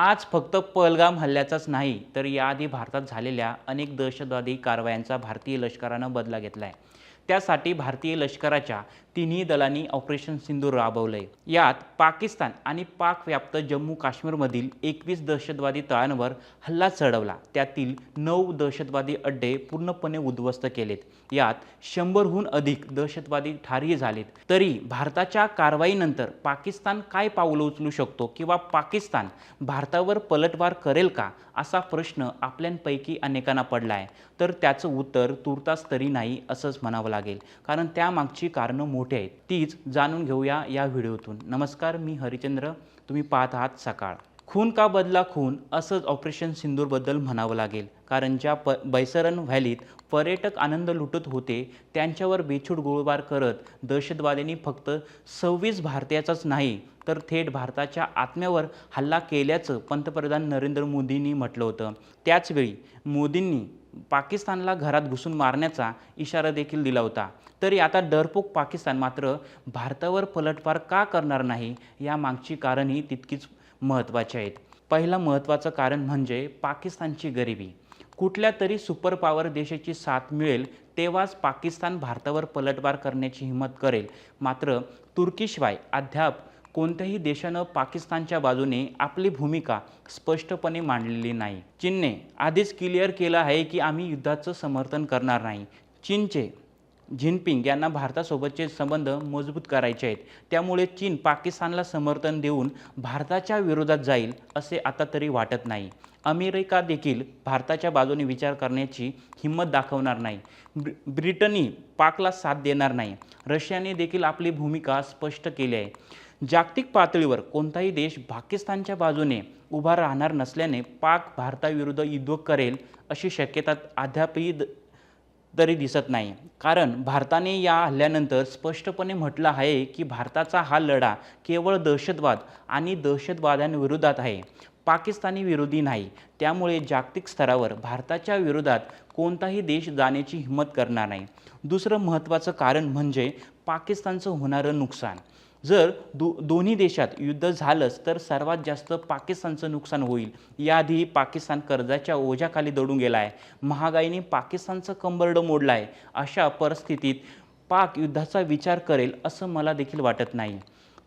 आज फक्त पहलगाम हल्ल्याचाच नाही तर याआधी भारतात झालेल्या अनेक दहशतवादी कारवायांचा भारतीय लष्करानं बदला घेतला आहे त्यासाठी भारतीय लष्कराच्या तिन्ही दलांनी ऑपरेशन सिंधू राबवलंय. यात पाकिस्तान आणि पाक व्याप्त जम्मू काश्मीरमधील एकवीस दहशतवादी तळांवर हल्ला चढवला. त्यातील नऊ दहशतवादी अड्डे पूर्णपणे उद्ध्वस्त केलेत. यात शंभरहून अधिक दहशतवादी ठारी झालेत. तरी भारताच्या कारवाईनंतर पाकिस्तान काय पावलं उचलू शकतो किंवा पाकिस्तान भारतावर पलटवार करेल का असा प्रश्न आपल्यापैकी अनेकांना पडला आहे तर त्याचं उत्तर तुर्तास तरी नाही असंच म्हणावं लागेल. कारण त्यामागची कारणं मोठी आहेत तीच जाणून घेऊया या व्हिडिओतून. नमस्कार मी हरिचंद्र. तुम्ही पाहत आहात सकाळ. खून का बदला खून? असंच ऑपरेशन सिंदूरबद्दल म्हणावं लागेल. कारण ज्या प बैसरन व्हॅलीत पर्यटक आनंद लुटत होते त्यांच्यावर बेछूट गोळीबार करत दहशतवाद्यांनी फक्त सव्वीस भारतीयाचाच नाही तर थेट भारताच्या आत्म्यावर हल्ला केल्याचं पंतप्रधान नरेंद्र मोदींनी म्हटलं होतं. त्याचवेळी मोदींनी पाकिस्तानला घरात घुसून मारण्याचा इशारा देखील दिला होता. तरी आता डरपोक पाकिस्तान मात्र भारतावर पलटवार का करणार नाही या मागची कारणही तितकीच महत्त्वाची आहेत. पहिलं महत्त्वाचं कारण म्हणजे पाकिस्तानची गरिबी. कुठल्या तरी सुपर पॉवर देशाची साथ मिळेल तेव्हाच पाकिस्तान भारतावर पलटवार करण्याची हिंमत करेल. मात्र तुर्कीशिवाय अद्याप कोणत्याही देशानं पाकिस्तानच्या बाजूने आपली भूमिका स्पष्टपणे मांडलेली नाही. चीनने आधीच क्लिअर केलं आहे की आम्ही युद्धाचं समर्थन करणार नाही. चीनचे जिनपिंग यांना भारतासोबतचे संबंध मजबूत करायचे आहेत. त्यामुळे चीन पाकिस्तानला समर्थन देऊन भारताच्या विरोधात जाईल असे आता तरी वाटत नाही. अमेरिका देखील भारताच्या बाजूने विचार करण्याची हिंमत दाखवणार नाही. ब्रि ब्रिटनी पाकला साथ देणार नाही. रशियाने देखील आपली भूमिका स्पष्ट केली आहे. जागतिक पातळीवर कोणताही देश पाकिस्तानच्या बाजूने उभा राहणार नसल्याने पाक भारताविरुद्ध युद्ध करेल अशी शक्यता अद्यापही द- तरी दिसत नाही. कारण भारताने या हल्ल्यानंतर स्पष्टपणे म्हटलं आहे की भारताचा हा लढा केवळ दहशतवाद आणि दहशतवाद्यांविरोधात आहे. पाकिस्तानी विरोधी नाही. त्यामुळे जागतिक स्तरावर भारताच्या विरोधात कोणताही देश जाण्याची हिंमत करणार नाही. दुसरं महत्त्वाचं कारण म्हणजे पाकिस्तानचं होणारं नुकसान. जर दो दोन्ही देशात युद्ध झालंच तर सर्वात जास्त पाकिस्तानचं नुकसान होईल. याआधी पाकिस्तान कर्जाच्या ओझ्याखाली दडून गेला आहे महागाईने पाकिस्तानचं कंबरडं मोडलं आहे अशा परिस्थितीत पाक युद्धाचा विचार करेल असं मला देखील वाटत नाही.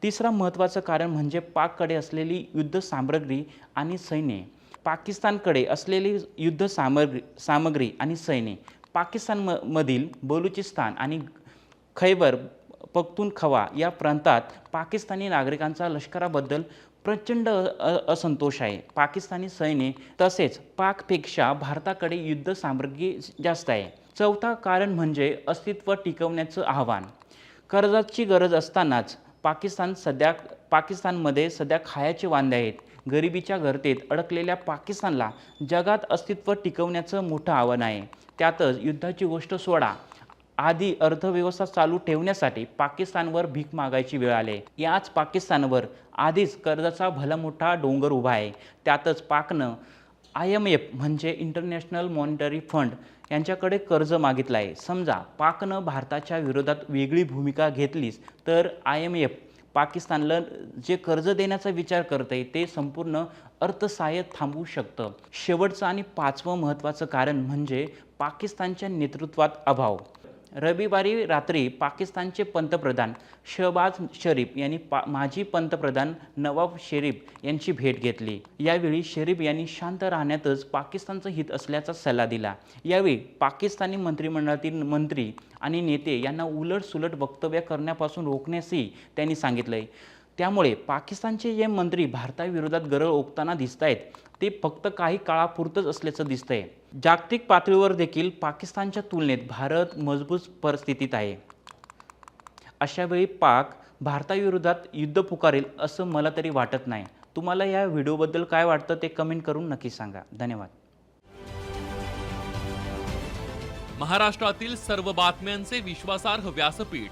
तिसरा महत्त्वाचं कारण म्हणजे पाककडे असलेली युद्ध सामग्री आणि सैन्य. पाकिस्तानकडे असलेली युद्ध सामग्री सामग्री आणि सैन्य. पाकिस्तान मधील बलुचिस्तान आणि खैबर पख्तूनखवा या प्रांतात पाकिस्तानी नागरिकांचा लष्कराबद्दल प्रचंड अ- असंतोष आहे. पाकिस्तानी सैन्य तसेच पाकपेक्षा भारताकडे युद्ध सामग्री जास्त आहे. चौथा कारण म्हणजे अस्तित्व टिकवण्याचं आव्हान. कर्जाची गरज असतानाच पाकिस्तान सध्या पाकिस्तानमध्ये सध्या खायाचे वांदे आहेत. गरिबीच्या गर्तेत अडकलेल्या पाकिस्तानला जगात अस्तित्व टिकवण्याचं मोठं आव्हान आहे. त्यातच युद्धाची गोष्ट सोडा. आधी अर्थव्यवस्था चालू ठेवण्यासाठी पाकिस्तानवर भीक मागायची वेळ आली. याच पाकिस्तानवर आधीच कर्जाचा भला मोठा डोंगर उभा आहे. त्यातच पाकनं आय एम एफ म्हणजे इंटरनॅशनल मॉनिटरी फंड यांच्याकडे कर्ज मागितलं आहे. समजा पाकनं भारताच्या विरोधात वेगळी भूमिका घेतलीच तर आय एम एफ पाकिस्तानला जे कर्ज देण्याचा विचार करते ते संपूर्ण अर्थसहाय्य थांबवू शकतं. शेवटचं आणि पाचवं महत्त्वाचं कारण म्हणजे पाकिस्तानच्या नेतृत्वात अभाव. रविवारी रात्री पाकिस्तानचे पंतप्रधान शहबाज शरीफ यांनी पा माजी पंतप्रधान नवाब शरीफ यांची भेट घेतली. यावेळी शरीफ यांनी शांत राहण्यातच पाकिस्तानचं हित असल्याचा सल्ला दिला. यावेळी पाकिस्तानी मंत्रिमंडळातील मंत्री आणि नेते यांना उलटसुलट वक्तव्य करण्यापासून रोखण्यासही त्यांनी सांगितलंय. त्यामुळे पाकिस्तानचे जे मंत्री भारताविरोधात गरळ ओकताना दिसत आहेत ते फक्त काही काळापुरतंच असल्याचं दिसतंय. जागतिक पातळीवर देखील पाकिस्तानच्या तुलनेत भारत मजबूत परिस्थितीत आहे. अशावेळी पाक भारताविरोधात युद्ध पुकारेल असं मला तरी वाटत नाही. तुम्हाला या व्हिडिओबद्दल काय वाटतं ते कमेंट करून नक्की सांगा. धन्यवाद. महाराष्ट्रातील सर्व बातम्यांचे विश्वासार्ह व्यासपीठ